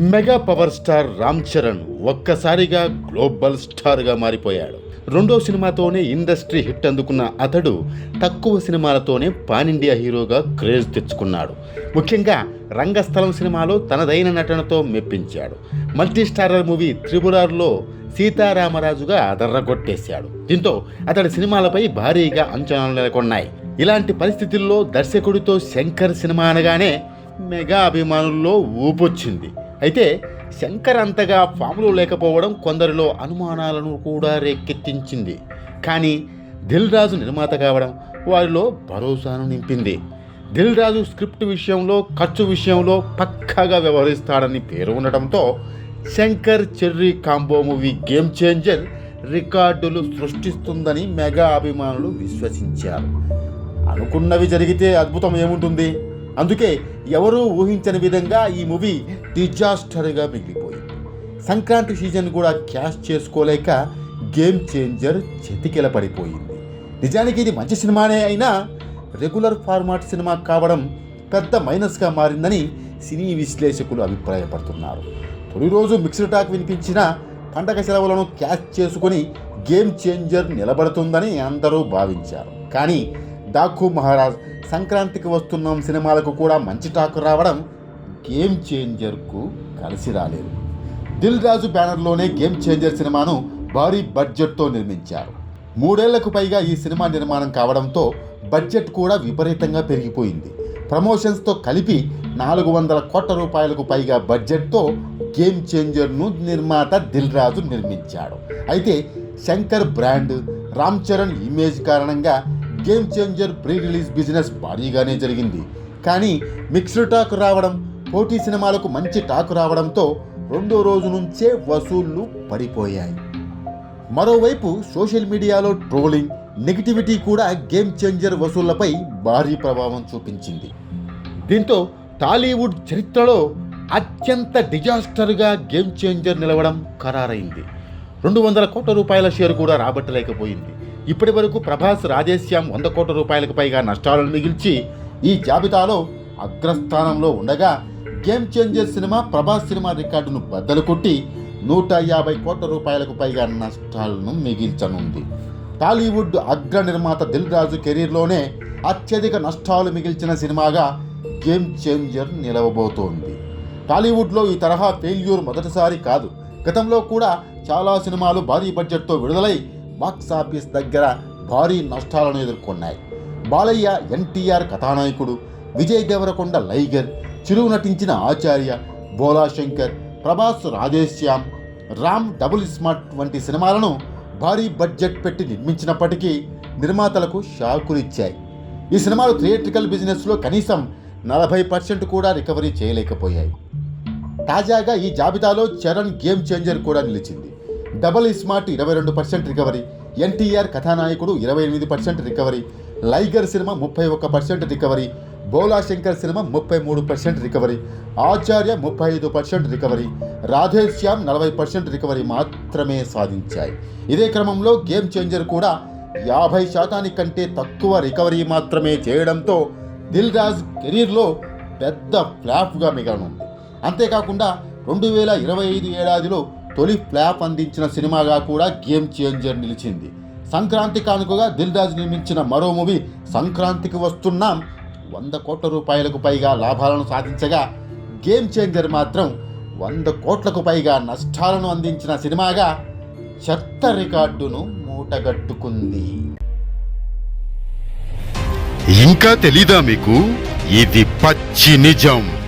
Mega power star Ram Charan ఒక్కసారిగా global స్టార్గా మారిపోయాడు. రెండో సినిమాతోనే ఇండస్ట్రీ హిట్ అందుకున్న అతడు తక్కువ సినిమాలతోనే పాన్ ఇండియా హీరోగా క్రేజ్ తెచ్చుకున్నాడు. ముఖ్యంగా రంగస్థలం సినిమాలో తనదైన నటనతో మెప్పించాడు. మల్టీ స్టారర్ మూవీ త్రిపురార్లో సీతారామరాజుగా అదర్రగొట్టేశాడు దీంతో అతడి సినిమాలపై భారీగా అంచనాలు నెలకొన్నాయి. ఇలాంటి పరిస్థితుల్లో దర్శకుడితో శంకర్ సినిమా అనగానే మెగా అభిమానుల్లో ఊపొచ్చింది. అయితే శంకర్ అంతగా ఫామ్లో లేకపోవడం కొందరిలో అనుమానాలను కూడా రేకెత్తించింది. కానీ దిల్ రాజు నిర్మాత కావడం వారిలో భరోసాను నింపింది. దిల్ రాజు స్క్రిప్ట్ విషయంలో ఖర్చు విషయంలో పక్కాగా వ్యవహరిస్తాడని పేరు ఉండటంతో Shankar Cherry combo movie game changer రికార్డులు సృష్టిస్తుందని మెగా అభిమానులు విశ్వసించారు. అనుకున్నవి జరిగితే అద్భుతం ఏముంటుంది? అందుకే ఎవరూ ఊహించని విధంగా ఈ మూవీ డిజాస్టర్గా మిగిలిపోయింది. సంక్రాంతి సీజన్ కూడా క్యాష్ చేసుకోలేక గేమ్ చేంజర్ చెతికిల పడిపోయింది. నిజానికి ఇది మంచి సినిమానే అయినా రెగ్యులర్ ఫార్మాట్ సినిమా కావడం పెద్ద మైనస్గా మారిందని సినీ విశ్లేషకులు అభిప్రాయపడుతున్నారు. తొలి రోజు మిక్స్డ్ టాక్ వినిపించిన పండగ సెలవులను క్యాచ్ చేసుకొని గేమ్ చేంజర్ నిలబడుతుందని అందరూ భావించారు. కానీ డాకు మహారాజ్ సంక్రాంతికి వస్తున్న సినిమాలకు కూడా మంచి టాక్ రావడం గేమ్ చేంజర్కు కలిసి రాలేదు. దిల్ రాజు బ్యానర్లోనే గేమ్ చేంజర్ సినిమాను భారీ బడ్జెట్తో నిర్మించారు. మూడేళ్ళకు పైగా ఈ సినిమా నిర్మాణం కావడంతో బడ్జెట్ కూడా విపరీతంగా పెరిగిపోయింది. ప్రమోషన్స్తో కలిపి నాలుగు వందల కోట్ల రూపాయలకు పైగా బడ్జెట్తో గేమ్ చేంజర్ను నిర్మాత దిల్ రాజు నిర్మించాడు. అయితే శంకర్ బ్రాండ్ రామ్ చరణ్ ఇమేజ్ కారణంగా game changer pre release business భారీగానే జరిగింది. కానీ మిక్స్డ్ టాక్ రావడం పోటీ సినిమాలకు మంచి టాక్ రావడంతో రెండో రోజు నుంచే వసూళ్ళు పడిపోయాయి. మరోవైపు సోషల్ మీడియాలో ట్రోలింగ్ నెగిటివిటీ కూడా గేమ్ చేంజర్ వసూళ్ళపై భారీ ప్రభావం చూపించింది. దీంతో టాలీవుడ్ చరిత్రలో అత్యంత డిజాస్టర్గా గేమ్ చేంజర్ నిలవడం ఖరారైంది. రెండు వందల కోట్ల రూపాయల షేర్ కూడా రాబట్టలేకపోయింది. ఇప్పటి వరకు ప్రభాస్ రాజేశ్యామ్ వంద కోట్ల రూపాయలకు పైగా నష్టాలను మిగిల్చి ఈ జాబితాలో అగ్రస్థానంలో ఉండగా game changer cinema Prabhas cinema రికార్డును బద్దలు కొట్టి నూట యాభై కోట్ల రూపాయలకు పైగా నష్టాలను మిగిల్చనుంది. టాలీవుడ్ అగ్ర నిర్మాత దిల్ రాజు కెరీర్లోనే అత్యధిక నష్టాలు మిగిల్చిన సినిమాగా గేమ్ చేంజర్ నిలవబోతోంది. టాలీవుడ్లో ఈ తరహా ఫెయిల్యూర్ మొదటిసారి కాదు. గతంలో కూడా చాలా సినిమాలు భారీ బడ్జెట్తో విడుదలై బాక్స్ ఆఫీస్ దగ్గర భారీ నష్టాలను ఎదుర్కొన్నాయి. బాలయ్య ఎన్టీఆర్ కథానాయకుడు విజయ్ దేవరకొండ లైగర్ చిరువు నటించిన ఆచార్య బోలా శంకర్ ప్రభాస్ రాధేశ్యామ్ రామ్ డబుల్ స్మార్ట్ వంటి సినిమాలను భారీ బడ్జెట్ పెట్టి నిర్మించినప్పటికీ నిర్మాతలకు షాకులిచ్చాయి. ఈ సినిమాలు థియేట్రికల్ బిజినెస్లో కనీసం నలభై పర్సెంట్ కూడా రికవరీ చేయలేకపోయాయి. తాజాగా ఈ జాబితాలో చరణ్ గేమ్ చేంజర్ కూడా నిలిచింది. డబల్ స్మార్ట్ ఇరవై రెండు పర్సెంట్ రికవరీ ఎన్టీఆర్ కథానాయకుడు ఇరవై ఎనిమిది పర్సెంట్ రికవరీ లైగర్ సినిమా ముప్పై ఒక్క percent recovery Bhola Shankar cinema ముప్పై మూడు పర్సెంట్ రికవరీ ఆచార్య ముప్పై ఐదు పర్సెంట్ రికవరీ రాధేశ్యామ్ నలభై పర్సెంట్ రికవరీ మాత్రమే సాధించాయి. ఇదే క్రమంలో గేమ్ చేంజర్ కూడా యాభై శాతానికంటే తక్కువ రికవరీ మాత్రమే చేయడంతో దిల్ రాజ్ కెరీర్లో పెద్ద ఫ్లాప్గా మిగలనుంది. అంతేకాకుండా రెండు వేల ఇరవై ఐదు ఏడాదిలో తొలి ఫ్లాప్ అందించిన సినిమాగా కూడా గేమ్ చేంజర్ నిలిచింది. సంక్రాంతి కానుకగా దిల్ రాజు నిర్మించిన మరో మూవీ సంక్రాంతికి వస్తున్నాం వంద కోట్ల రూపాయలకు పైగా లాభాలను సాధించగా గేమ్ చేంజర్ మాత్రం వంద కోట్లకు పైగా నష్టాలను అందించిన సినిమాగా చెత్త రికార్డును మూటగట్టుకుంది. ఇంకా తెలీదా మీకు? ఇది పచ్చి నిజం.